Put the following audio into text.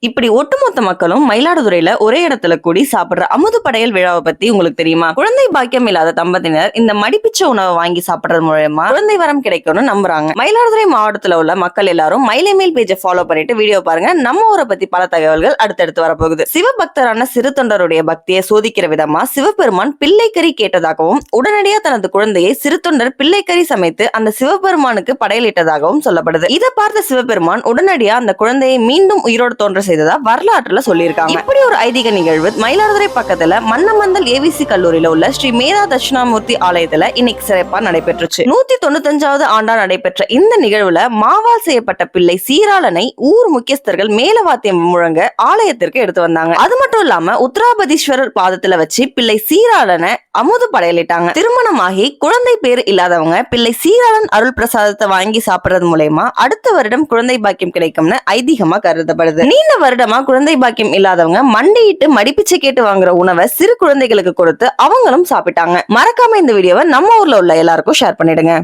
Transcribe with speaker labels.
Speaker 1: இப்படி ஒட்டுமொத்த மக்களும் மயிலாடுதுறையில ஒரே இடத்துல கூடி சாப்பிடுற அமுது படையல் விழாவை பத்தி உங்களுக்கு தெரியுமா? குழந்தை பாக்கியம் இல்லாத தம்பதியினர் இந்த மடிப்பிச்ச உணவை வாங்கி சாப்பிடுறது மூலயமா குழந்தை வரம் கிடைக்கும்னு நம்புறாங்க. மயிலாடுதுறை மாவட்டத்துல உள்ள மக்கள் எல்லாரும் மயிலைமேல் பேஜை ஃபாலோ பண்ணிட்டு வீடியோ பாருங்க. நம்ம ஊரை பத்தி பல தகவல்கள் அடுத்தடுத்து வரப்போகுது. சிவபக்தரான சிறு தொண்டருடைய பக்தியை சோதிக்கிற விதமா சிவபெருமான் பிள்ளைக்கறி கேட்டதாகவும் உடனடியா தனது குழந்தையை சிறு தொண்டர் பிள்ளைக்கறி சமைத்து அந்த சிவபெருமானுக்கு படையலிட்டதாகவும் சொல்லப்படுது. இதை பார்த்த சிவபெருமான் உடனடியா அந்த குழந்தையை மீண்டும் உயிரோடு தோன்ற செய்ததா வரலாற்றுல சொல்லியிருக்காங்க. இப்படி ஒரு ஐதீக நிகழ்வு மயிலாடுதுறை பக்கத்துல மன்னமந்தல் ஏவிசி கல்லூரியில உள்ள ஸ்ரீ மேதா தட்சிணாமூர்த்தி ஆலயத்துல இன்னைக்கு சிறப்பா நடைபெற்றுச்சு. நூத்தி தொண்ணூத்தஞ்சாவது ஆண்டா நடைபெற்ற இந்த நிகழ்வுல மாவால் செய்யப்பட்ட பிள்ளை சீராளனை ஊர் முக்கியஸ்தர்கள் மேலவாத்தியம் முழங்க ஆலயத்திற்கு எடுத்து வந்தாங்க. அது மட்டும் இல்லாம உத்தராபதீஸ்வரர் பாதத்துல வச்சு பிள்ளை சீராளனை அமுது படையலிட்டாங்க. திருமணமாகி குழந்தை பேர் இல்லாதவங்க பிள்ளை சீராளன் அருள் பிரசாதத்தை வாங்கி சாப்பிடுறது மூலயமா அடுத்த வருடம் குழந்தை பாக்கியம் கிடைக்கும்னு ஐதீகமா கருதப்படுது. நீண்ட வருடமா குழந்தை பாக்கியம் இல்லாதவங்க மண்டியிட்டு மடிப்பிச்சை கேட்டு வாங்குற உணவை சிறு குழந்தைகளுக்கு கொடுத்து அவங்களும் சாப்பிட்டாங்க. மறக்காம இந்த வீடியோவை நம்ம ஊர்ல உள்ள எல்லாருக்கும் ஷேர் பண்ணிடுங்க.